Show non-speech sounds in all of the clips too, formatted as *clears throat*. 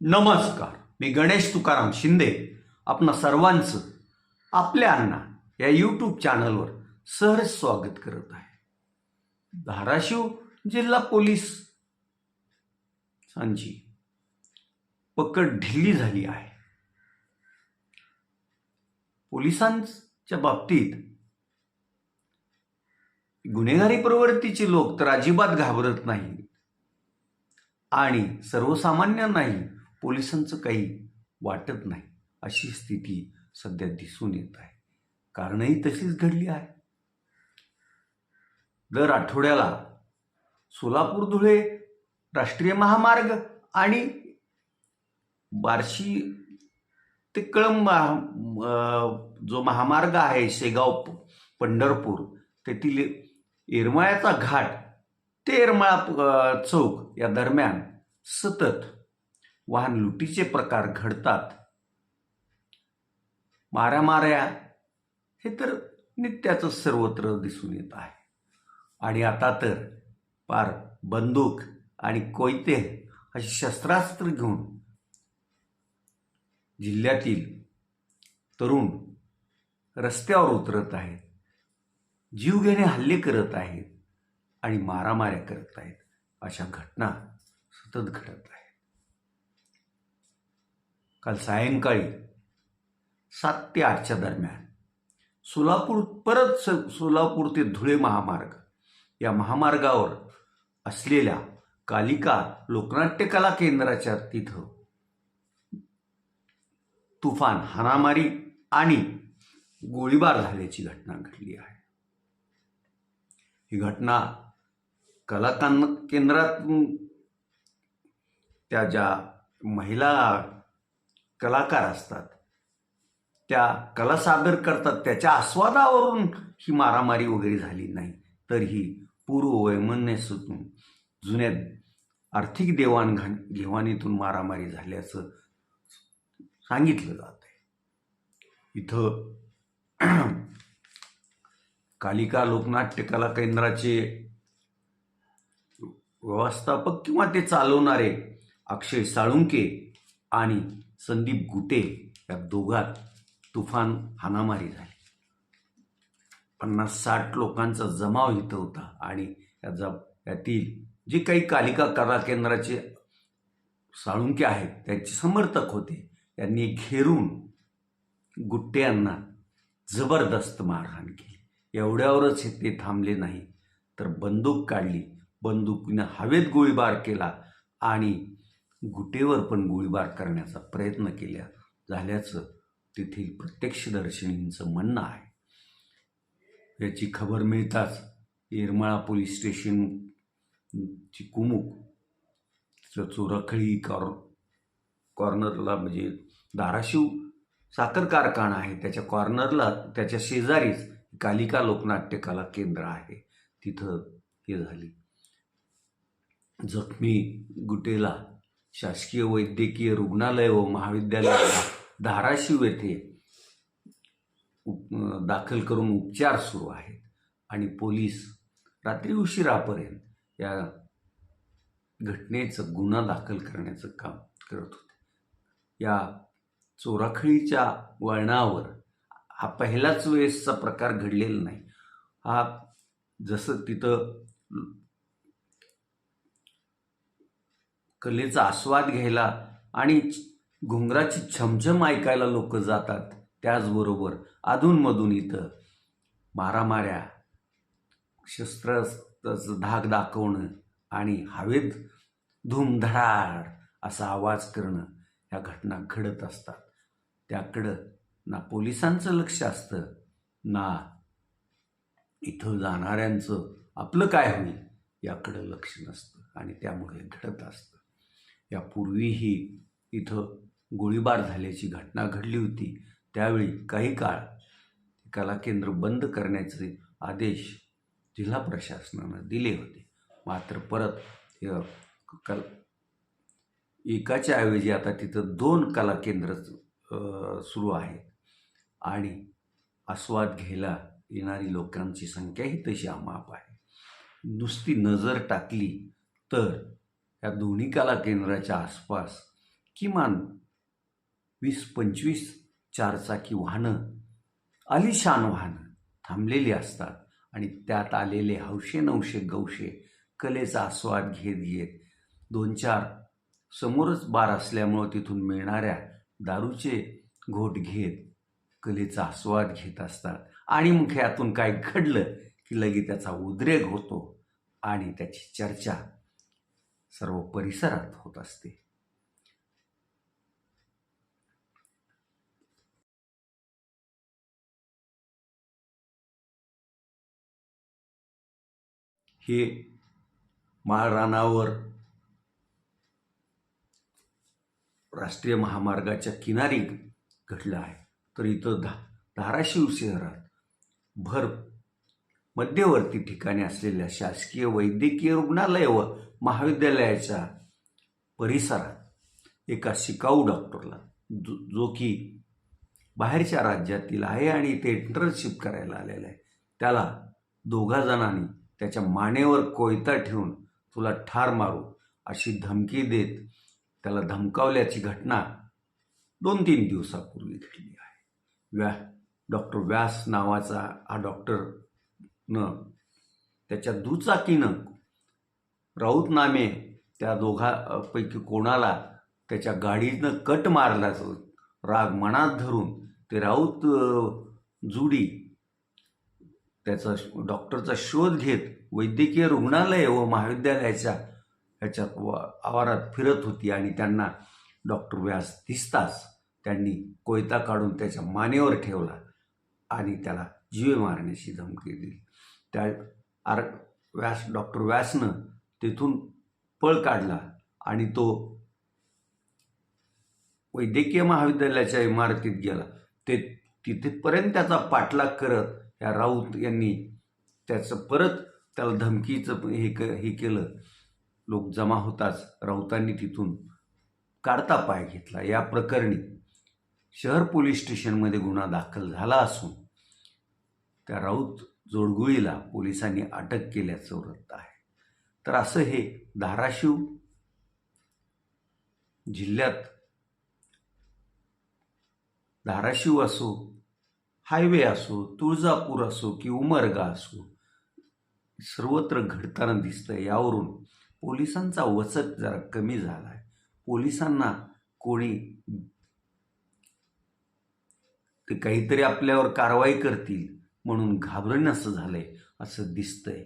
नमस्कार. मी गणेश तुकाराम शिंदे. आपणा सर्वांचं आपल्या अण्णा या यूट्यूब चॅनलवर सहर्ष स्वागत करत आहे. धाराशिव जिल्हा पोलीस सांची. पकड ढिल्ली झाली आहे. पोलिसांच्या बाबतीत गुन्हेगारी प्रवृत्तीचे लोक तर अजिबात घाबरत नाही आणि सर्वसामान्यांनाही पोलिसांचं काही वाटत नाही. अशी स्थिती सध्या दिसून येत आहे. कारणही तशीच घडली आहे. दर आठवड्याला सोलापूर धुळे राष्ट्रीय महामार्ग आणि बार्शी ते कळंब महा- जो महामार्ग आहे शेगाव पंढरपूर तेथील येरमाळ्याचा घाट ते येरमाळा चौक या दरम्यान सतत वाहन लुटीचे प्रकार घडतात. माऱ्यामाऱ्या हे तर नित्याचं सर्वत्र दिसून येत आहे. आणि आता तर पार बंदूक आणि कोयते अशी शस्त्रास्त्र घेऊन जिल्ह्यातील तरुण रस्त्यावर उतरत आहेत. जीवघेणे हल्ले करत आहेत आणि मारामाऱ्या करत आहेत. अशा घटना सतत घडत आहेत. काल सायंकाळी सात ते आठच्या दरम्यान सोलापूर परत स सोलापूर ते धुळे महामार्ग या महामार्गावर असलेल्या कालिका लोकनाट्य कला केंद्राच्या तिथं तुफान हाणामारी आणि गोळीबार झाल्याची घटना घडली आहे. ही घटना कला केंद्रात त्या ज्या महिला कलाकार असतात. त्या कला सादर करतात. त्याच्या आस्वादावरून ही मारामारी वगैरे झाली नाही. तर ही पूर्व वैमनस्यातून जुन्या आर्थिक देवाणघाण घेवाणीतून मारामारी झाल्याचं सांगितलं जात आहे. इथं *clears throat* कालिका लोकनाट्य कला केंद्राचे व्यवस्थापक किंवा ते चालवणारे अक्षय साळुंके आणि संदीप गुटे या दोघात तुफान हाणामारी झाली. पन्नास साठ लोकांचा जमाव इथं होता आणि या ज यातील जी काही कालिका कला केंद्राचे साळुंके आहेत त्यांचे समर्थक होते. त्यांनी घेरून गुट्टे यांना जबरदस्त मारहाण केली. एवढ्यावरच हे ते थांबले नाही तर बंदूक काढली. बंदुकीनं हवेत गोळीबार केला आणि गुटेवर पण गोळीबार करण्याचा प्रयत्न केल्या झाल्याचं तेथील प्रत्यक्षदर्शनींचं म्हणणं आहे. याची खबर मिळताच येरमाळा पोलीस स्टेशन ची कुमुक चोरखळी कॉर कॉर्नरला म्हणजे धाराशिव साखर कारखाना आहे त्याच्या कॉर्नरला त्याच्या शेजारीच कालिका लोकनाट्य कला केंद्र आहे. तिथं हे झाली. जखमी गुटेला शासकीय वैद्यकीय रुग्णालय व महाविद्यालय धाराशिव येथे उप दाखल करून उपचार सुरू आहेत. आणि पोलीस रात्री उशिरापर्यंत या घटनेचं गुन्हा दाखल करण्याचं काम करत होते. या चोराखळीच्या वळणावर हा पहिलाच वेळेसचा प्रकार घडलेला नाही. हा जसं तिथं कलेचा आस्वाद घ्यायला आणि घुंगराची छमछम ऐकायला लोक जातात. त्याचबरोबर अधूनमधून इथं मारामाऱ्या शस्त्रास्त्राचं धाक दाखवणं आणि हवेत धूमधडाड असा आवाज करणं ह्या घटना घडत असतात. त्याकडं ना पोलिसांचं लक्ष असतं ना इथं जाणाऱ्यांचं आपलं काय होईल याकडं लक्ष नसतं आणि त्यामुळे घडत असतं. यापूर्वीही इथं गोळीबार झाल्याची घटना घडली होती. त्यावेळी काही काळ कला केंद्र बंद करण्याचे आदेश जिल्हा प्रशासनानं दिले होते. मात्र परत कल एकाच्या ऐवजी आता तिथं दोन कला केंद्र सुरू आहेत आणि आस्वाद घ्यायला येणारी लोकांची संख्याही तशी अमाप आहे. नुसती नजर टाकली तर या दोन्ही कला केंद्राच्या आसपास किमान वीस पंचवीस चारचाकी वाहनं आलिशान वाहनं थांबलेली असतात आणि त्यात आलेले हौशे नवशे गवशे कलेचा आस्वाद घेत घेत दोन चार समोरच बार असल्यामुळं तिथून मिळणाऱ्या दारूचे घोट घेत कलेचा आस्वाद घेत असतात. आणि मग ह्यातून काय घडलं की लगे त्याचा उद्रेक होतो आणि त्याची चर्चा सर्व परिसरात होत असते. हे माळरानावर राष्ट्रीय महामार्गाच्या किनारी घडलं आहे. तर इथं धा धाराशिव शहरात भर मध्यवर्ती ठिकाणी असलेल्या शासकीय वैद्यकीय रुग्णालय व महाविद्यालयाच्या परिसरात एका शिकाऊ डॉक्टरला जो जो की बाहेरच्या राज्यातील आहे आणि ते इंटर्नशिप करायला आलेला आहे. त्याला दोघा जणांनी त्याच्या मानेवर कोयता ठेवून तुला ठार मारू अशी धमकी देत त्याला धमकावल्याची घटना दोन तीन दिवसापूर्वी घडली आहे. व्या डॉक्टर व्यास नावाचा हा डॉक्टरनं त्याच्या दुचाकीनं राऊत नामे त्या दोघापैकी कोणाला त्याच्या गाडीनं कट मारल्याचं राग मनात धरून ते राऊत जुडी त्याचा डॉक्टरचा शोध घेत वैद्यकीय रुग्णालय व महाविद्यालयाच्या ह्याच्यात व आवारात फिरत होती आणि त्यांना डॉक्टर व्यास दिसताच त्यांनी कोयता काढून त्याच्या मानेवर ठेवला आणि त्याला जीवे मारण्याची धमकी दिली. त्या आर व्यास डॉक्टर व्यासनं तेथून पळ काढला आणि तो वैद्यकीय महाविद्यालयाच्या इमारतीत गेला. ते तिथेपर्यंत त्याचा पाठलाग करत या राऊत यांनी त्याचं परत त्याला धमकीचं हे क हे केलं. लोक जमा होताच राऊतांनी तिथून काढता पाय घेतला. या प्रकरणी शहर पोलीस स्टेशनमध्ये गुन्हा दाखल झाला असून त्या राऊत जोडगुळीला पोलिसांनी अटक केल्याचं वृत्त आहे. तर असं हे धाराशिव जिल्ह्यात धाराशिव असो हायवे असो तुळजापूर असो की उमरगा असो सर्वत्र घडताना दिसतं यावरून पोलिसांचा वचक जरा कमी झाला आहे पोलिसांना कोणी ते काहीतरी आपल्यावर कारवाई करतील म्हणून घाबरण असं झालंय असं दिसतंय.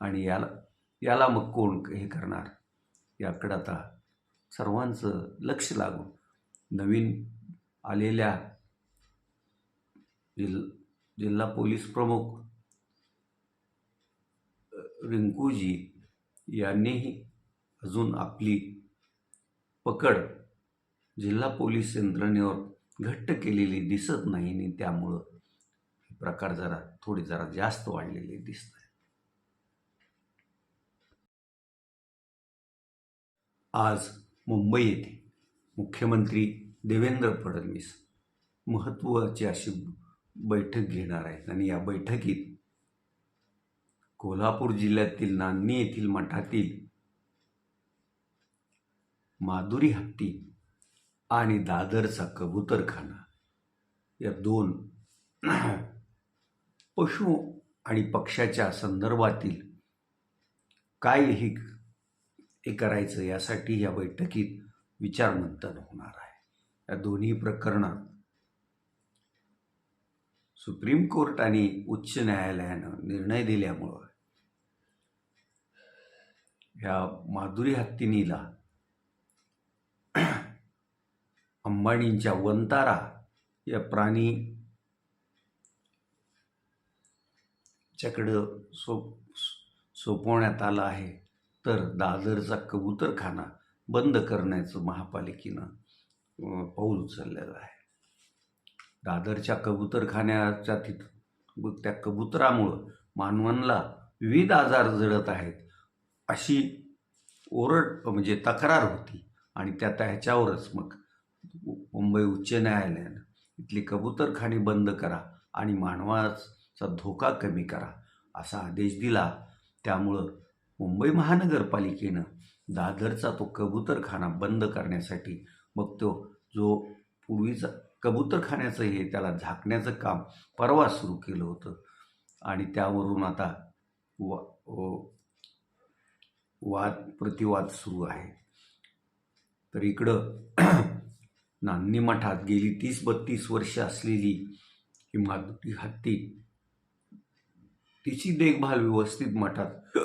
आणि याला याला मग कोण हे करणार? याकडं आता सर्वांचं लक्ष लागून नवीन आलेल्या जिल जिल्हा पोलीस प्रमुख रिंकूजी यांनीही अजून आपली पकड जिल्हा पोलीस यंत्रणेवर घट्ट केलेली दिसत नाही आणि त्यामुळं प्रकार जरा थोडे जरा जास्त वाढलेले दिसत आहे आज मुंबई येथे मुख्यमंत्री देवेंद्र फडणवीस महत्त्वाची अशी बैठक घेणार आहेत. आणि या बैठकीत कोल्हापूर जिल्ह्यातील नांदणी येथील मठातील माधुरी हत्ती आणि दादरचा कबूतरखाना या दोन पशु आणि पक्ष्याच्या संदर्भातील काय हे करायचं यासाठी या बैठकीत विचारमंथन होणार आहे. या दोन्ही प्रकरणात सुप्रीम कोर्ट आणि उच्च न्यायालयानं निर्णय दिल्यामुळं ह्या माधुरी हत्तीनीला अंबानींच्या वंतारा या प्राणी च्याकडं सो सोपवण्यात आलं आहे तर दादरचा कबूतरखाना बंद करण्याचं महापालिकेनं पाऊल उचललेलं आहे. दादरच्या कबूतरखान्याच्या तिथं त्या कबुतरामुळं मानवांना विविध आजार जडत आहेत अशी ओरड म्हणजे तक्रार होती. आणि त्या त्याच्यावरच ह्याच्यावरच मग मुंबई उच्च न्यायालयानं इथली कबूतरखानी बंद करा आणि मानवाचा धोका कमी करा असा आदेश दिला. त्यामुळं मुंबई महानगरपालिकेनं दादरचा तो कबूतरखाना बंद करण्यासाठी मग तो जो पूर्वीचा कबूतरखान्याचं हे त्याला झाकण्याचं काम परवा सुरू केलं होतं. आणि त्यावरून आता वा वाद प्रतिवाद सुरू आहे. तर इकडं *clears throat* नान्नी मठात गेली तीस बत्तीस वर्ष असलेली ही माधुरी हत्ती तिची देखभाल व्यवस्थित मठात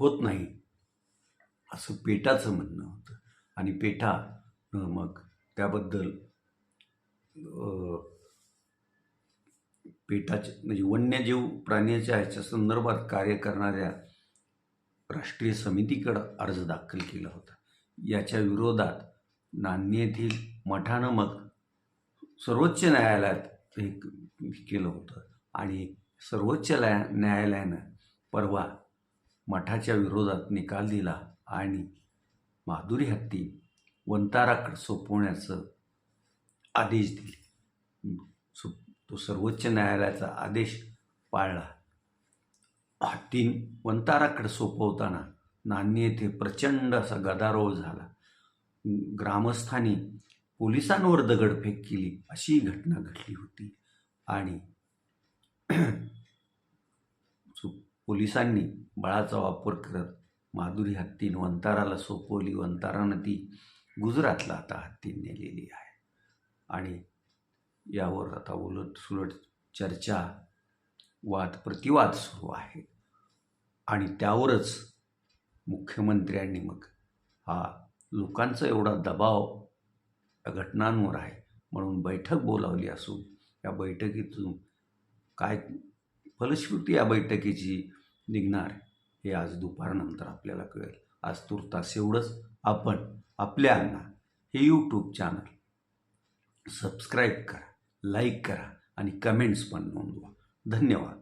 होत नाही. असं पेटाचं म्हणणं होतं. आणि पेटा मग त्याबद्दल अं, पेटाचे म्हणजे वन्यजीव प्राण्याच्या ह्याच्या संदर्भात कार्य करणाऱ्या राष्ट्रीय समितीकडं अर्ज दाखल केला होता. याच्या विरोधात नान्नी येथील मठानं मग सर्वोच्च न्यायालयात हे केलं होतं. आणि सर्वोच्च न्याया न्यायालयानं परवा मठाच्या विरोधात निकाल दिला आणि माधुरी हत्ती वंताराकडे सोपवण्याचं आदेश दिले. सु तो सर्वोच्च न्यायालयाचा आदेश पाळला. हत्ती वंताराकडे सोपवताना नान्नी येथे प्रचंड असा गदारोळ झाला. ग्रामस्थांनी पोलिसांवर दगडफेक केली अशी घटना घडली होती आणि पोलिसांनी बळाचा वापर करत माधुरी हत्तीन वंताराला सोपवली. वंतारानं ती गुजरातला आता हत्तीन नेलेली आहे. आणि यावर आता उलट सुलट चर्चा वाद प्रतिवाद सुरू आहे. आणि त्यावरच मुख्यमंत्र्यांनी मग हा लोकांचा एवढा दबाव या घटनांवर आहे म्हणून बैठक बोलावली असून या बैठकीतून काय फलश्रुती या बैठकीची निघणार हे आज दुपारनंतर आपल्याला कळेल. आज तुर्तास एवढंच. आपण आपल्यांना हे यूट्यूब चॅनल सबस्क्राईब करा लाईक करा आणि कमेंट्स पण नोंदवा. धन्यवाद.